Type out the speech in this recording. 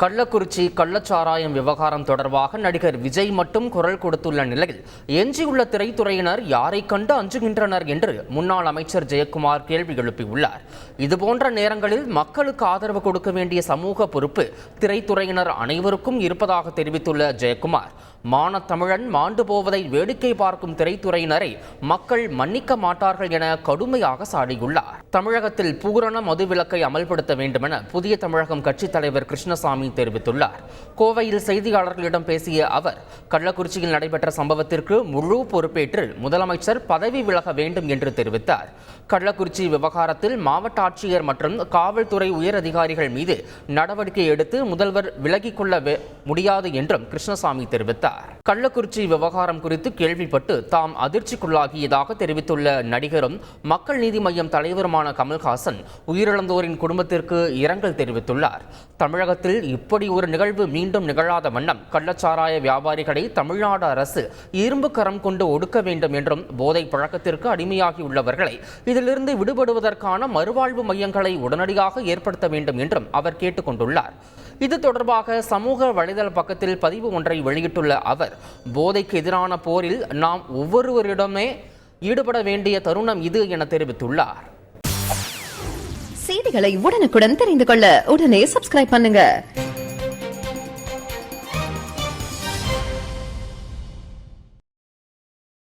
கள்ளக்குறிச்சி கள்ளச்சாராயம் விவகாரம் தொடர்பாக நடிகர் விஜய் மட்டும் குரல் கொடுத்துள்ள நிலையில் எஞ்சியுள்ள திரைத்துறையினர் யாரை கண்டு அஞ்சுகின்றனர் என்று முன்னாள் அமைச்சர் ஜெயக்குமார் கேள்வி எழுப்பியுள்ளார். இதுபோன்ற நேரங்களில் மக்களுக்கு ஆதரவு கொடுக்க வேண்டிய சமூக பொறுப்பு திரைத்துறையினர் அனைவருக்கும் இருப்பதாக தெரிவித்துள்ள ஜெயக்குமார் மானத்தமிழன் மாண்டு போவதை வேடிக்கை பார்க்கும் திரைத்துறையினரை மக்கள் மன்னிக்க மாட்டார்கள் என கடுமையாக சாடியுள்ளார். தமிழகத்தில் பூரண மதுவிலக்கை அமல்படுத்த வேண்டுமென புதிய தமிழகம் கட்சித் தலைவர் கிருஷ்ணசாமி தெரிவித்துள்ளார். கோவையில் செய்தியாளர்களிடம் பேசிய அவர் கள்ளக்குறிச்சியில் நடைபெற்ற சம்பவத்திற்கு முழு பொறுப்பேற்று முதலமைச்சர் பதவி விலக வேண்டும் என்று தெரிவித்தார். கள்ளக்குறிச்சி விவகாரத்தில் மாவட்ட ஆட்சியர் மற்றும் காவல்துறை உயர் அதிகாரிகள் மீது நடவடிக்கை எடுத்து முதல்வர் விலகிக்கொள்ள வே- முடியாது என்றும் கிருஷ்ணசாமி தெரிவித்தார். கள்ளக்குறிச்சி விவகாரம் குறித்து கேள்விப்பட்டு தாம் அதிர்ச்சிக்குள்ளாகியதாக தெரிவித்துள்ள நடிகரும் மக்கள் நீதி மய்யம் தலைவருமான கமல்ஹாசன் உயிரிழந்தோரின் குடும்பத்திற்கு இரங்கல் தெரிவித்துள்ளார். தமிழகத்தில் இப்படி ஒரு நிகழ்வு மீண்டும் நிகழாத வண்ணம் கள்ளச்சாராய வியாபாரிகளை தமிழ்நாடு அரசு இரும்பு கரம் கொண்டு ஒடுக்க வேண்டும் என்றும் போதை பழக்கத்திற்கு அடிமையாகியுள்ளவர்களை இதிலிருந்து விடுபடுவதற்கான மறுவாழ்வு மையங்களை உடனடியாக ஏற்படுத்த வேண்டும் என்றும் அவர் கேட்டுக்கொண்டுள்ளார் இது தொடர்பாக சமூக வலைதள பக்கத்தில் பதிவு ஒன்றை வெளியிட்டுள்ள அவர் போதைக்கு எதிரான போரில் நாம் ஒவ்வொருவரிடமே ஈடுபட வேண்டிய தருணம் இது என தெரிவித்துள்ளார். செய்திகளை உடனுக்குடன் தெரிந்து கொள்ள உடனே சப்ஸ்கிரைப் பண்ணுங்க.